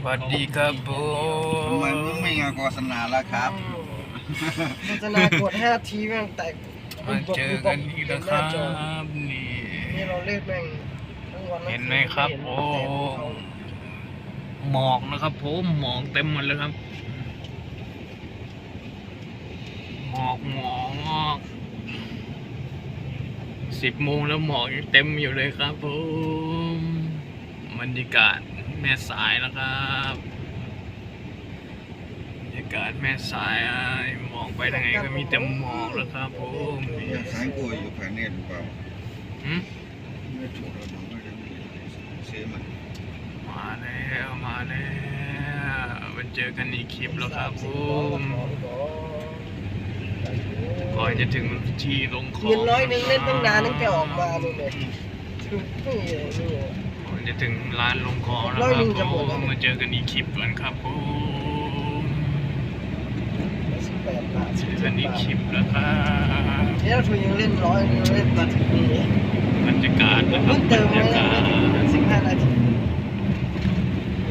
สวัสดีครับผทำไมมมึงไม่งานโฆษณาแล้วครับโฆษณากดห้าทีแม่งแตกมาเจอกันอีกแล้วครับนี่นี่เราเล่นแม่งทั้งวันทั้งคืเห็นไหมครับ โอ้หมอกนะครับผมหมอกเต็มหมดเลยครับหมอกหมอกสิบโมงแล้วหมอกยังเต็มอยู่เลยครับผมบรรยากาศ แม่สายนะครับบรรยากาศแม่สายอะมองไปทางไหนก็มีแต่หมอกแล้วครับผมนี่สายกูอยู่ภายในหรือเปล่าหืมไม่ถูกแล้วมันก็จะมีเสียมันมาแล้วมาแล้วมาเจอกันอีกคลิปแล้วครับผมก่อนจะถึงที่ลงของเงินร้อยหนึ่งเล่นตั้งนานตั้งแต่ออกมาเลยเนี่ยคือนี่นี่ก่อน จะถึงร้านลงของแล้วร้อยหนึ่งคจะรับหมผดแล้วมมาเจอกันอีกคลิปกันครับผมสิบแปดบาทเจอกันอีกคลิปแล้วครับเนี่ยทุนยังเล่นร้อยหนึงเล่นมาถึงนี่บรรยากาศนะครัเพิ่บงบเติรมรมายากาศสิบห้านาที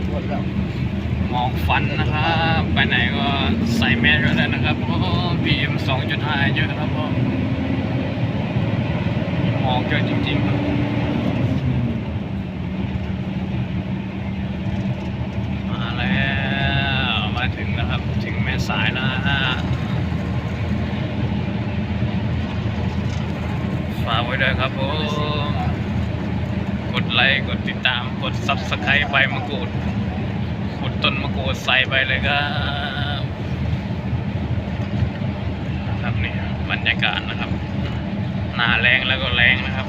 หมดแล้วหมอกฟันนะครับไปไหนก็ใส่แมสก็ได้นะครับเพราะพีเอ็มสองจุดห้าเยอะครับผมหมอกเยอะจริงๆครับ มาแล้วมาถึงแล้วครับ ถึงแม่ สายแล้วนะฮะฝากไว้ด้วยครับผมกดไลค์กดติดตามกด subscribe ใบมะกรูดขุดต้นมะกรูดใส่ไปเลยครับนะครับนี่บรรยากาศนะครับ หน้าแรงแล้วก็แรงนะครับ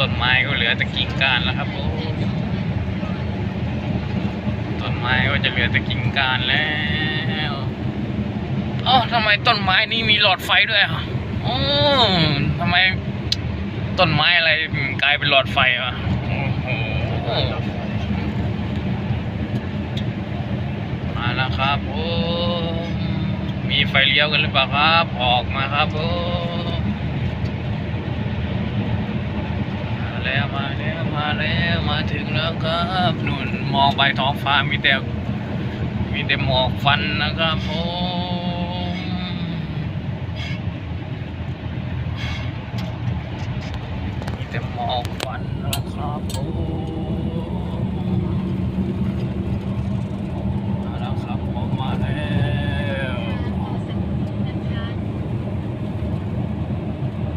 ต้นไม้ก็เหลือแต่กิ่งก้านแล้วครับผมต้นไม้ก็จะเหลือแต่กิ่งก้านแล้ว อ๋อทำไมต้นไม้นี่มีหลอดไฟด้วยอะอ๋อทำไมต้นไม้อะไรกลายเป็นหลอดไฟอะโอ้โหมาแล้วครับผมมีไฟเลี้ยวกันหรือเปล่าครับ ออกมาครับผมมาแล้วมาแล้วมาแล้วมาถึงแล้วครับนู่นมองไปท้องฟ้ามีแต่มีแต่หมอกฟันนะครับผม มีแต่หมอกฟันนะครับผมาแล้วครับผมมาแล้ว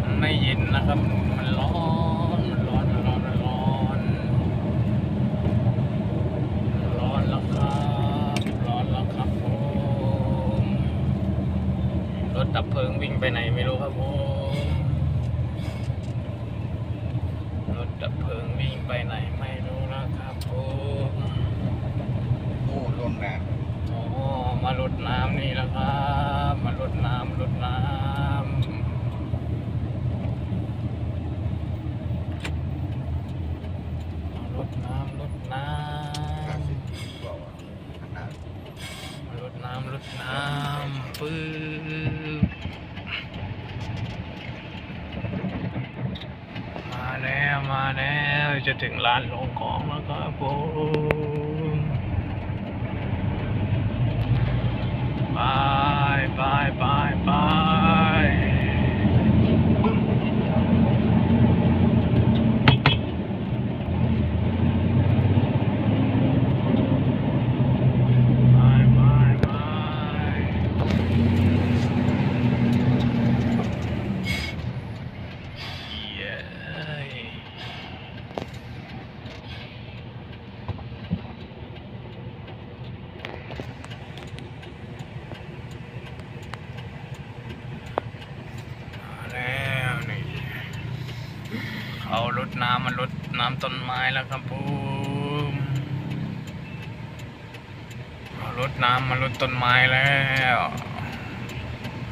มันไม่เย็นนะครับ มันร้อน มันร้อน มันร้อน มันร้อน ร้อนแล้วครับ ร้อนแล้วครับผม รถดับเพลิงวิ่งไปไหนไม่รู้ครับผมรถดับ เพลิงวิ่งไปไหนไม่รู้นะครับผมโอ้ลมแรงโอ้มาลดน้ำนี่แล้วครับ มาลดน้ำลดน้ำลดน้ำลดน้ ห้าสิบำ บอกว่าขนาด มาลดน้ำลดน้ำปื๊บมาแล้ว มาแล้วจะถึงร้านลงของแล้วครับผมไปไปไปไปไปไปไปเย้มาแล้วนี่เขา ลดน้ำมันลดน้ำต้นไม้แล้วครับผมเอารดน้ำมันลดต้นไม้แล้ว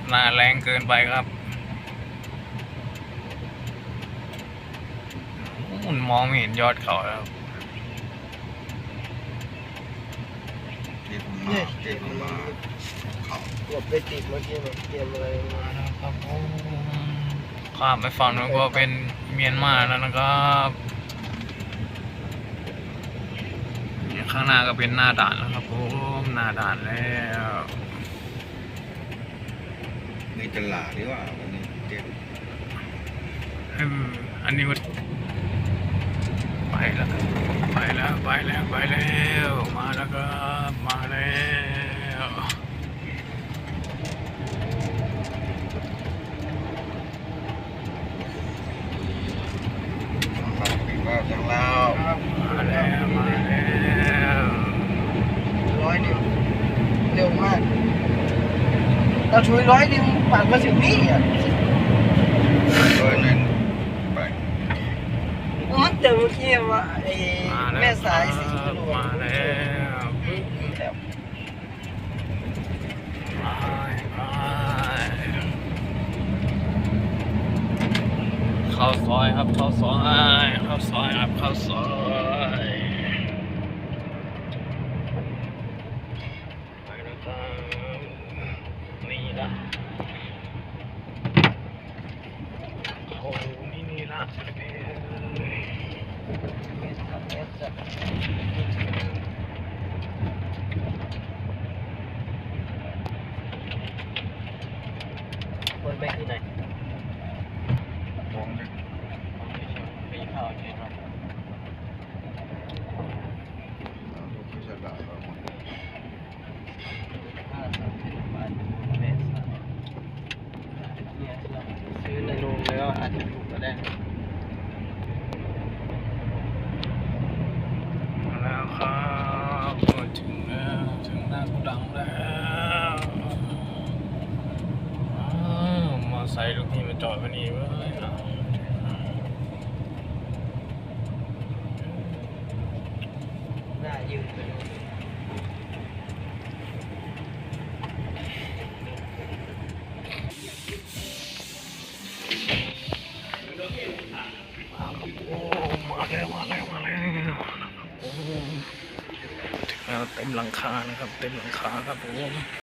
หน้าแรงเกินไปครับมันมองไม่เห็นยอดเขาแล้วที่ผมมาที่ผมมาเขาหลบไปติดเมื่อกี้มันเกมอะไรมามาแล้วครับผม ข้ามไปฝั่งนู้นก็เป็นเมียนมาแล้วนะครับนี่ข้างหน้าก็เป็นหน้าด่านแล้วครับผมหน้าด่านแล้วในตลาดหรือว่าวันนี้เจ็บอืมอันนี้ก็ไปแล้วครับไปแล้วไปแล้วไปแล้วมาแล้วครับมาแล้ว ครับเป็นว่าอย่างเรา มาแล้วมาแล้ว ร้อยเดียวเร็วมาก เราช่วยร้อยหนึงปั่นมาถึงนี่อะโดยนั้นไป มันเจอเมื่อกี้ว่าไอ้มาแล้วแม่สายสีคกรัระบโดดมาแล้วไปไปเข้าซอยครับเข้าซอยเข้าซอยครับเข้าซอยไปแล้วครับนี่ละโอ้โหนี่นี่ละเอ้ย คนไปที่ไหน มองเนี่ย ไปเข้าเช่นว่า เอาลูกที่ฉลาดเราหมด ห้าสามสิบบาทแม่สายเนี่ยเราซื้อในโรงแล้วอาจจะถูกก็ได้ มาแล้วครับถึงแล้วถึงหน้าโกดังแล้วอ้าวมอ ไซค์ลูกพี่มาจอดไว้นี่เว้ยนะน้ายืนไปดูโอ้มาแล้วมาแล้วมาแล้วโอ้ถึงแล้วเต็มหลังคานะครับ เต็มหลังคาครับผม